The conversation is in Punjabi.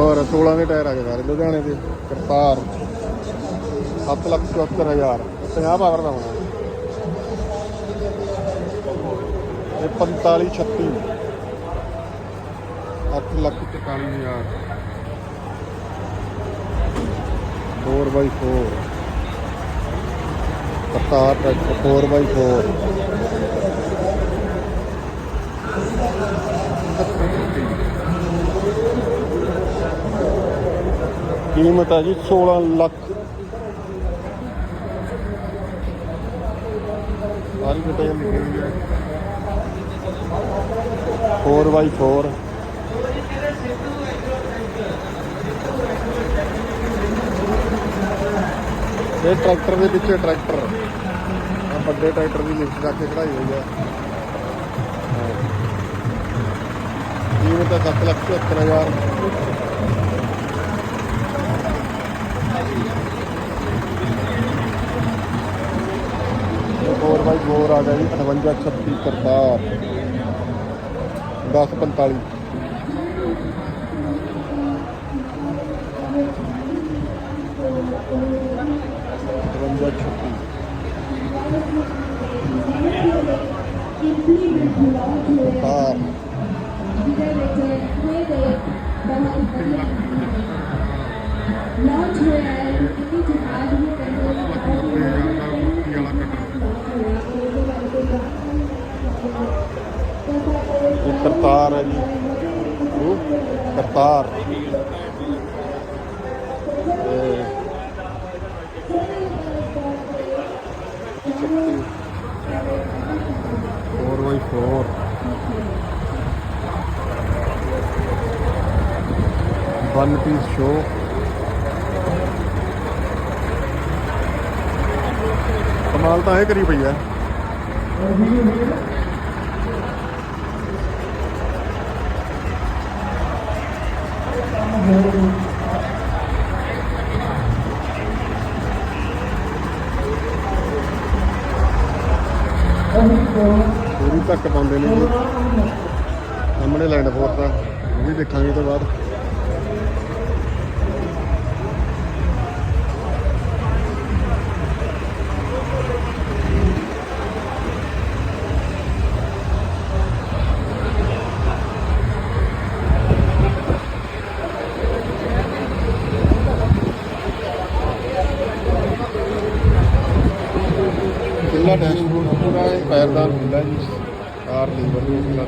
ਔਰ 16 ਦੇ ਟਾਇਰ ਆ ਗਏ ਸਾਰੇ, ਲੁਧਿਆਣੇ ਦੇ, ਕਰਤਾਰ। 7 ਲੱਖ 74000 50 ਪਾਵਰ ਦਾ ਹੋਣਾ। ਇਹ 45 36 8 lakh 44000 4x4 Kartar tractor 4x4 ਕੀਮਤ ਹੈ ਜੀ 16 ਲੱਖ। ਸਾਰੀ ਡਿਟੇਲ ਲਿਖੀ ਹੋਈ ਹੈ। 4x4 ਇਹ ਟਰੈਕਟਰ ਦੇ ਵਿੱਚ ਟਰੈਕਟਰ ਆ ਵੱਡੇ ਟਰੈਕਟਰ ਦੀ ਲਿਫਟ ਕਰਕੇ ਚੜਾਈ ਹੋਈ ਹੈ ਕੀਮਤ ਹੈ 7 ਲੱਖ 77000 4 ਬਾਈ 4 ਆ ਗਿਆ ਜੀ 58 36 ਕਰਤਾਰ। 10 45 58 36 ਕਰਤਾਰ। Launch ਹੋਇਆ ਹੈ need to add ਕਰਤਾਰ ਹੈ ਜੀ। ਉਹ Kartar. Four by four one piece show ਕਮਾਲ ਤਾਂ ਇਹ ਕਰੀ ਪਈ ਹੈ। ਪੂਰੀ ਤੱਕ ਪਾਉਂਦੇ ਨੇ ਜੀ। ਸਾਹਮਣੇ ਲੈਂਡ ਫੋਰਸ ਆ, ਉਹ ਵੀ ਦੇਖਾਂਗੇ ਇਹ ਤੋਂ ਬਾਅਦ। ਖੁੱਲਾ ਡੈਸ਼ਬੋਰਡ ਪੂਰਾ ਇਹ ਪੈਰਦਾਰ ਖੁੱਲਾ ਜੀ। ਕਾਰ ਲੀਵਰ ਵੀ ਖੁੱਲਾ